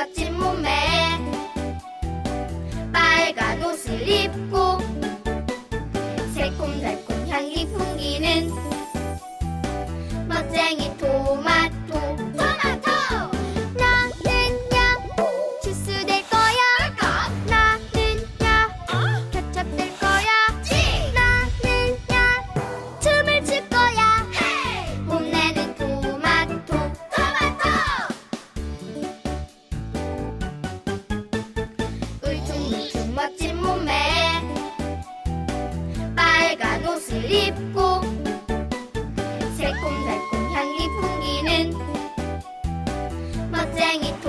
멋진 몸매 빨간 옷을 입고 새콤달콤 향기 풍기는 멋쟁이 토마. 옷을 입고 새콤달콤 향이 풍기는 멋쟁이